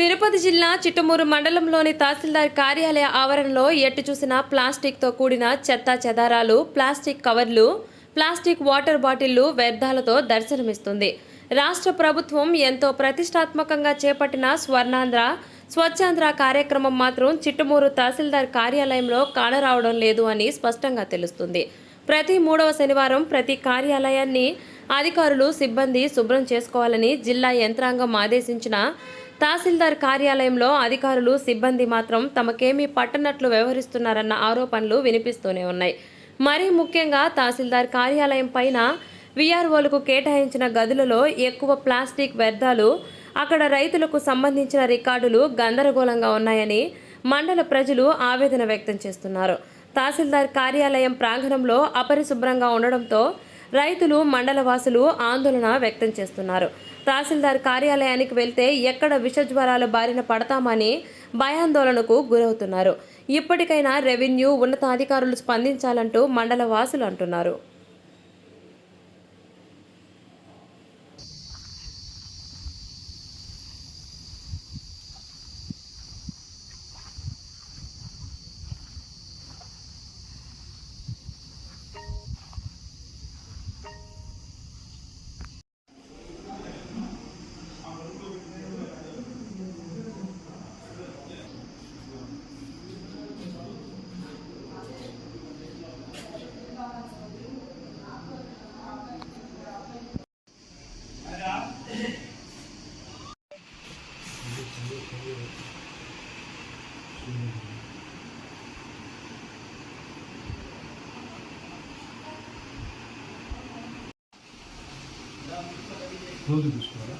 తిరుపతి జిల్లా చిట్టమూరు మండలంలోని తహసీల్దార్ కార్యాలయ ఆవరణలో ఎట్టు చూసిన ప్లాస్టిక్తో కూడిన చెత్త చెదారాలు ప్లాస్టిక్ కవర్లు ప్లాస్టిక్ వాటర్ బాటిళ్ళు వ్యర్థాలతో దర్శనమిస్తుంది. రాష్ట్ర ప్రభుత్వం ఎంతో ప్రతిష్టాత్మకంగా చేపట్టిన స్వర్ణాంధ్ర స్వచ్ఛాంధ్ర కార్యక్రమం మాత్రం చిట్టమూరు తహసీల్దార్ కార్యాలయంలో కానరావడం లేదు అని స్పష్టంగా తెలుస్తుంది. ప్రతి మూడవ శనివారం ప్రతి కార్యాలయాన్ని అధికారులు సిబ్బంది శుభ్రం చేసుకోవాలని జిల్లా యంత్రాంగం ఆదేశించిన తహసీల్దార్ కార్యాలయంలో అధికారులు సిబ్బంది మాత్రం తమకేమీ పట్టనట్లు వ్యవహరిస్తున్నారన్న ఆరోపణలు వినిపిస్తూనే ఉన్నాయి. మరీ ముఖ్యంగా తహసీల్దార్ కార్యాలయం పైన విఆర్ఓలకు కేటాయించిన గదులలో ఎక్కువ ప్లాస్టిక్ వ్యర్థాలు అక్కడ రైతులకు సంబంధించిన రికార్డులు గందరగోళంగా ఉన్నాయని మండల ప్రజలు ఆవేదన వ్యక్తం చేస్తున్నారు. తహసీల్దార్ కార్యాలయం ప్రాంగణంలో అపరిశుభ్రంగా ఉండడంతో రైతులు మండల వాసులు ఆందోళన వ్యక్తం చేస్తున్నారు. తహసీల్దార్ కార్యాలయానికి వెళ్తే ఎక్కడ విషజ్వరాల బారిన పడతామని భయాందోళనకు గురవుతున్నారు. ఇప్పటికైనా రెవెన్యూ ఉన్నతాధికారులు స్పందించాలంటూ మండల వాసులు అంటున్నారు. రోజు చూసుకోవాలా?